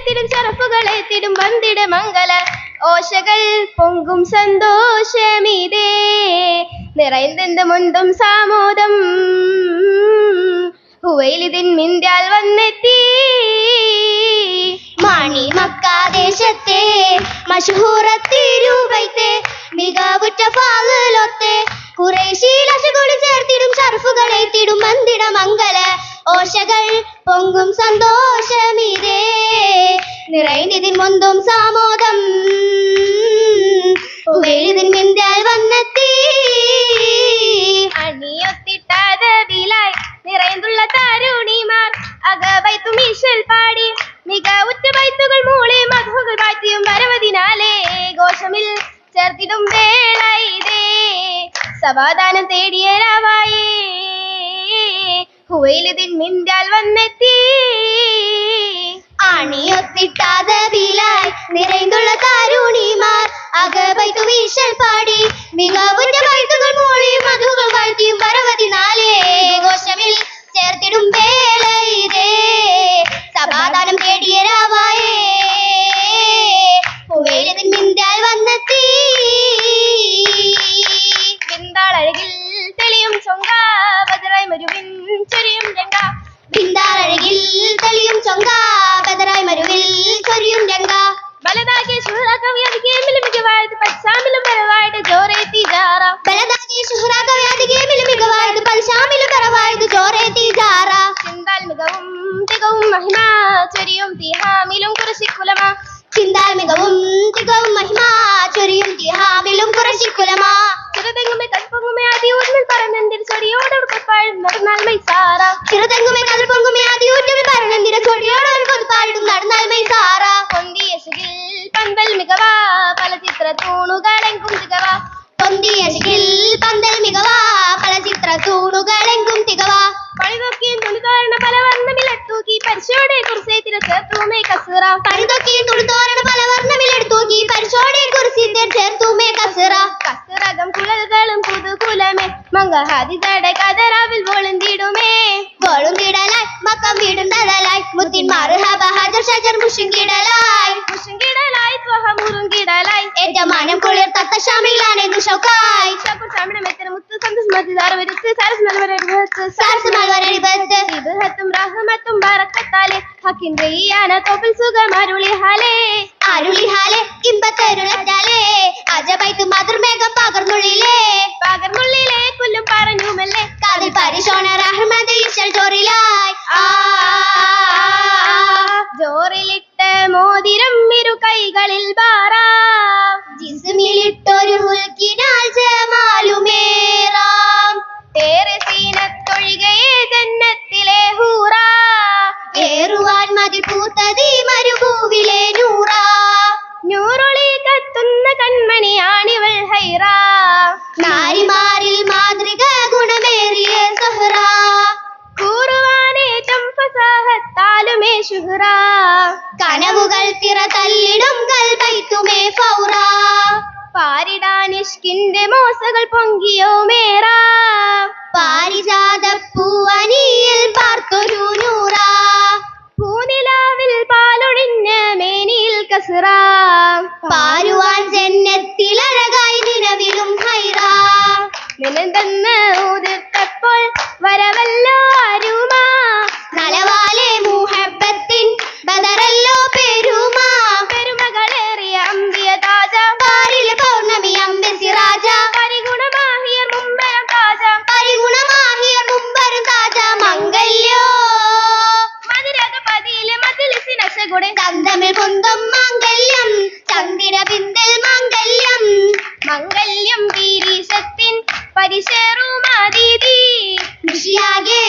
എത്തിടും തിടും വന്തിട മംഗല. ഓശകൾ പൊങ്കും സന്തോഷമിതേ. നിറയിൽ നിന്നുമുണ്ടും സാമോദം. ഹുവയിലിതിൻ മിന്ത്യാൽ വന്നെത്തി. മാണി മക്കാദേശത്തെ മഷൂറത്തിരൂപത്തെ മികവുറ്റ ഫാലൊത്തെ കുറേശീലശകുളി ചേർത്തിടും ഷർഫുകളെത്തിടും മന്ദിട മംഗല. ഓശകൾ പൊങ്കും സന്തോഷമിതേ. നിറയുന്നതിൻ മുന്തും സാമോദം. ഉവേലിതിൻ മിന്താൽ വന്നെത്തി. അണിയൊത്തിട്ടതവിലായി നിറയുന്നുള്ള തരുണിമാർ. അകബൈത്തും ഈശ്വൽ പാടി. മികവുറ്റ ബൈത്തുകൾ മൂളി മധുകൾ വാഴ്ത്തിയും വരവതിനാലേ. ഘോഷമിൽ ചേർത്തിടും വേള സമാധാനം തേടിയ രാവായേ ഹുവയിലിതിൻ മിന്റാൽ വന്നെത്തി. അണിയൊത്തിട്ടാതവിലായി നിറൈന്തുള്ള താരുണിമാർ അകബൈത്തു വീശൽ പാടി. മികവുറ്റ ബൈത്തുകൾ മൂളി മധുകൾ വാഴ്ത്തിയും പരവതി നാലേ ഘോഷമിൽ ചേർത്തിടും വേള ഇതേ സമാധാനം തേടിയ രാവായേ മികവും തികവും മഹിമ ചൊരിയും തിഹാമിലും കുറശിക്കുലമാ ചെറുതെങ്ങുമേ കൽപ്പൊങ്ങുമേ അതിയൂർമിൽ പറഞ്ഞെന്തിൽ ചൊരിയോടെ ഉടുക്കപ്പാഴും നടന്നാൽ മൈസാറ. ചെറുതെങ്ങുമേ മംഗഹാദിതട കതറാവിൽ പൊളിന്തിടുമേ വോളും മക്കം വീടും തടലായി മുത്തിൻ മാറ് ഹബ ഹജർ ഷജർ മുഷും കിടലായി ത്വഹ ത്വഹമുറും കിടലായി ഏറ്റമാനം കുളിർ തത്ത ഷാമിലാണ് ദുഷൗക്കായി. ഷാപ്പുർ സാമിടം എത്തന മുത്തു സന്തോഷ് മതിദാര വരുത്ത് സരസ് സാരസ് സാർസ് മൽവരടിപത്ത് ഇബ്ഹത്തും റഹ്മത്തും ബറക്കത്താലെ. ഹക്കിൻ റയ്യാന തോപ്പിൽ സുഖം അരുളി ഹാലേ അരുളി ഹാലെ ഇമ്പത്തരുളറ്റാലേ അജബൈത്ത് മധുർമേഘം പകർന്നുള്ളിലേ. പകർന്നുള്ളിലേ പുല്ലും ശുഹ്റാ കനവുകൾ തിറ തല്ലിടും കൽബൈത്തുമേ ഫൗറ. പാരിടാനിഷ്കിന്റെ മോസകൾ പൊങ്കിയോ മേറാ. പാരിജാത പൂവനിയിൽ പാർത്തൊരു നൂറ. പൂനിലാവിൽ പാലൊഴിഞ്ഞ മേനിയിൽ കസുറാ. പാരുവാൻ ചന്തം മാംഗല്യം ചന്ദ്രബിന്ദൽ മാംഗല്യം. മംഗല്യം വീരീസത്തിൻ പരിശേറുമാതിഥി ഋഷിയാകെ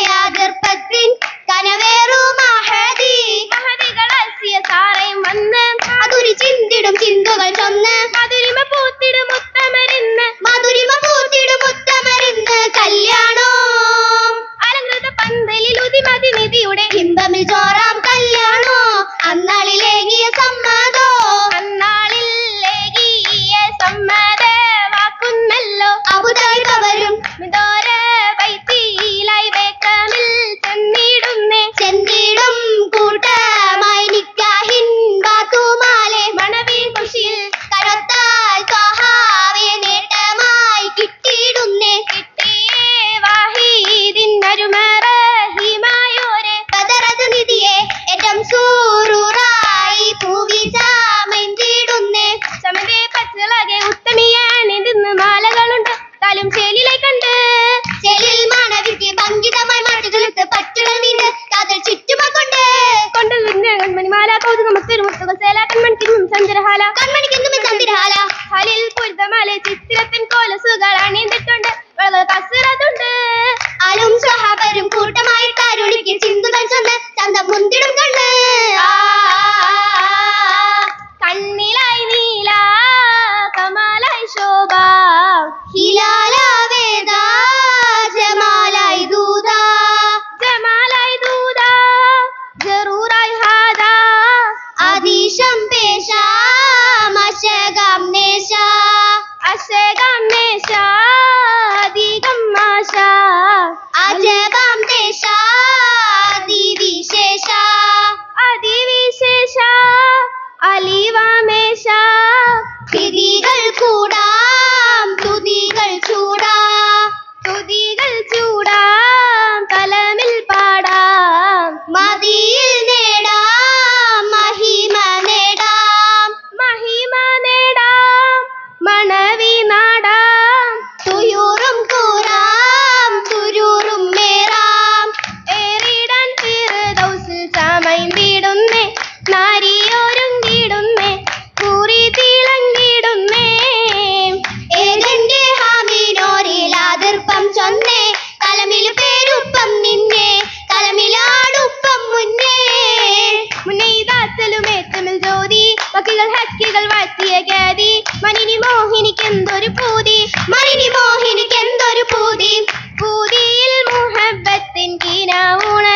ജ്യോതി വക്കുകൾ ഹക്കികൾ വാഴ്ത്തിയ ഖ്യാതി മനിനി മോഹിനിക്കെന്തൊരു പൂതി. മനിനി മോഹിനിക്കെന്തൊരു പൂതി. പൂതിയിൽ മുഹബത്തിൻ കീനാവൂണ.